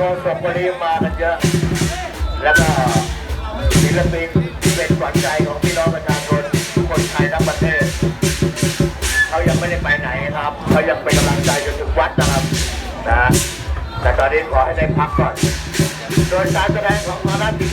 คนสองคนนี้มากันเยอะ แล้วก็ศิลปินที่เป็นขวัญใจของพี่น้องประชาชนทุกคนไทยทั้งประเทศ เขายังไม่ได้ไปไหนครับเขายังเป็นกำลังใจจนถึงวัดนะครับนะแต่ตอนนี้ขอให้ได้พักก่อน โดยการแสดงของมาราติ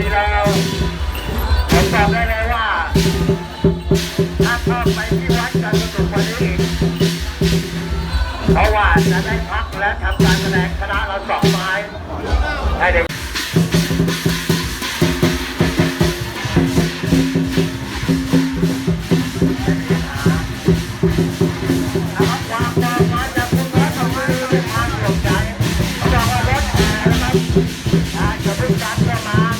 ที่แล้วผมบอกได้เลยว่าถ้าชอบไปที่วัดจะสนุกกว่านี้เพราะว่าจะได้พักและทำการแสดงคณะเราสองไม้ให้เด็กจะเป็นการประมา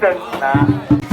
真的。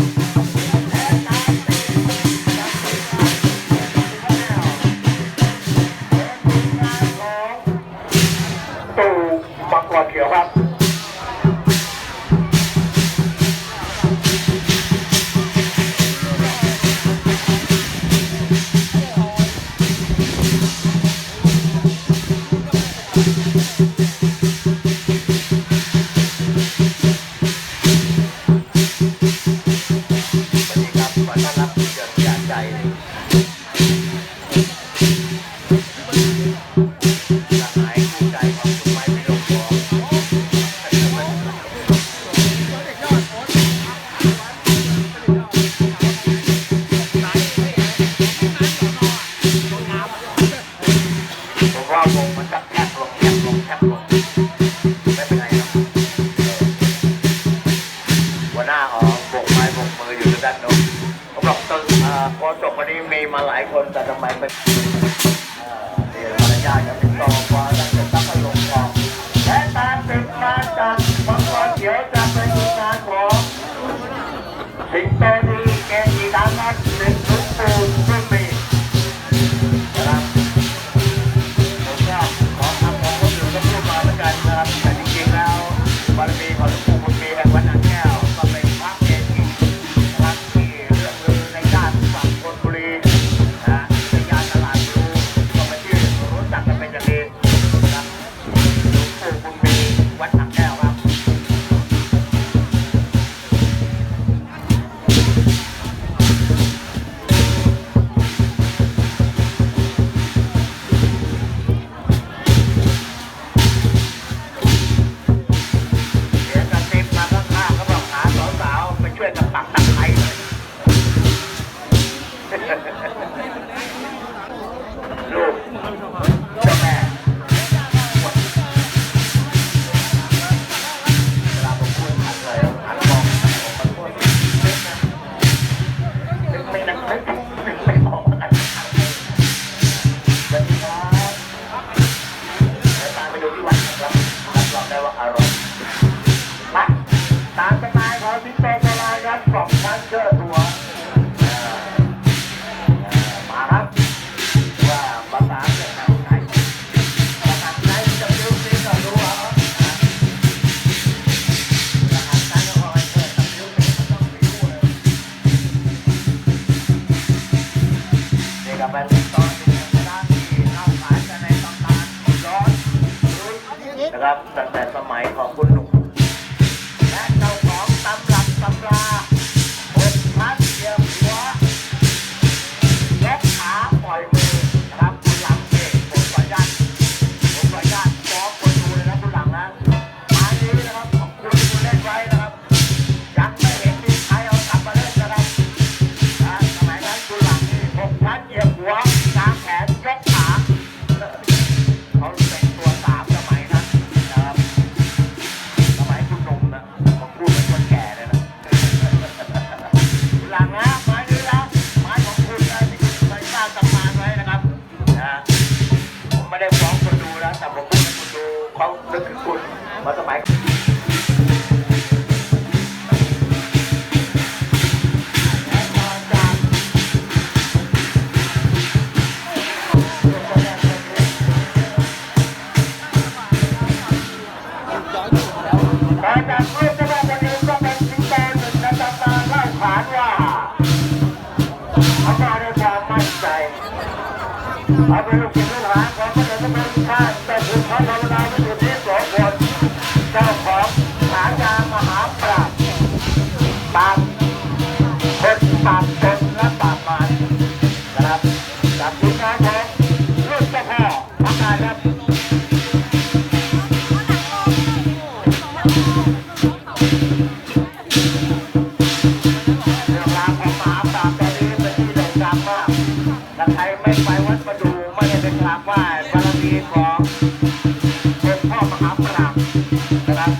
พอจบวันนี้มีมาหลายคนแต่ทำไมเป็น เขานึกถึงคุณมาสมัย ครับ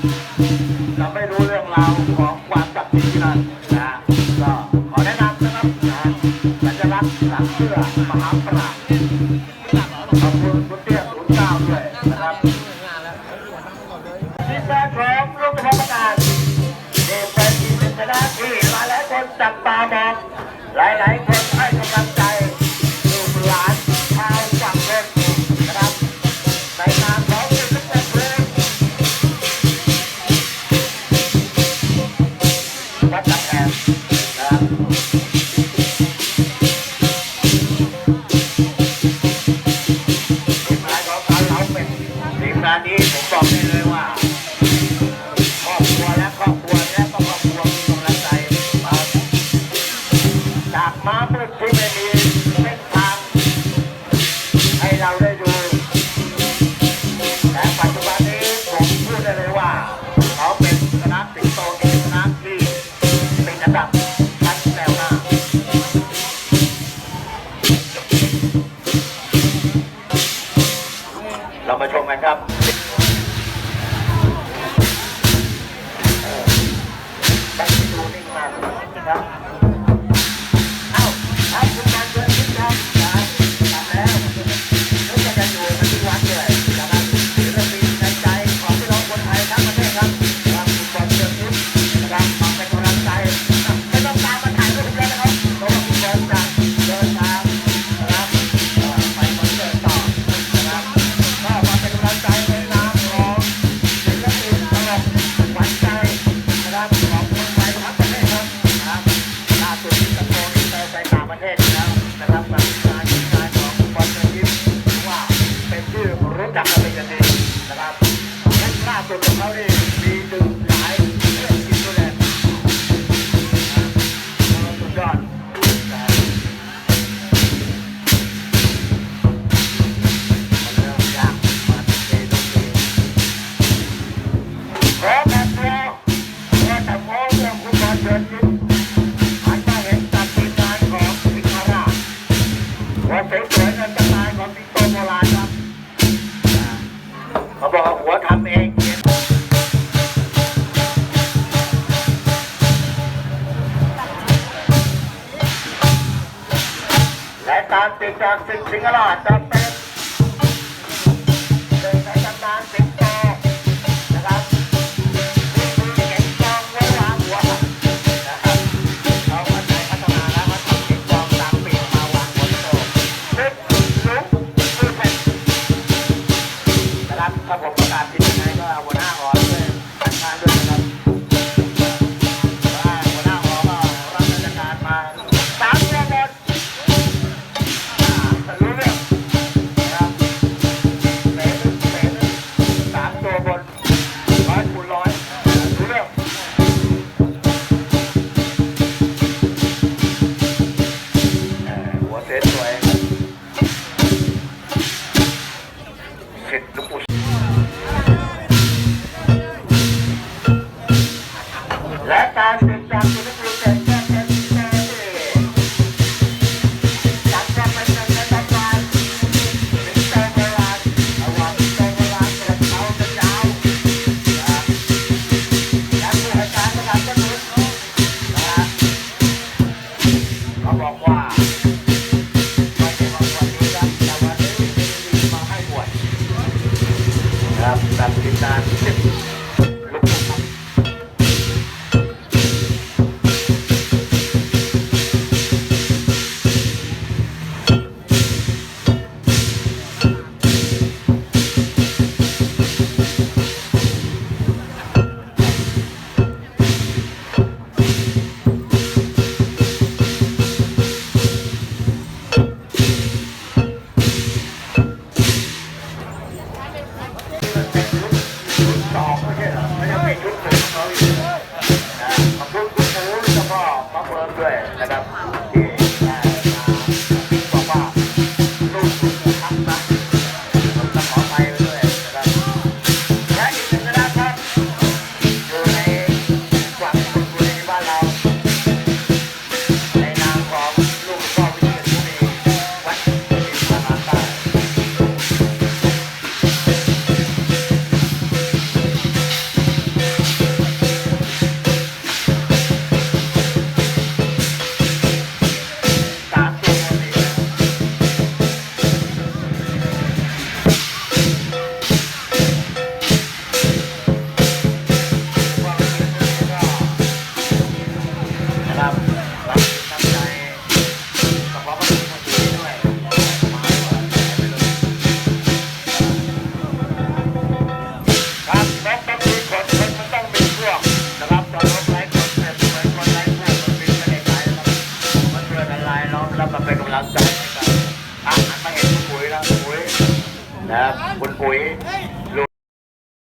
เราไม่รู้เรื่องราว และการติดจากสิ่สิงห์ราชจะเป็น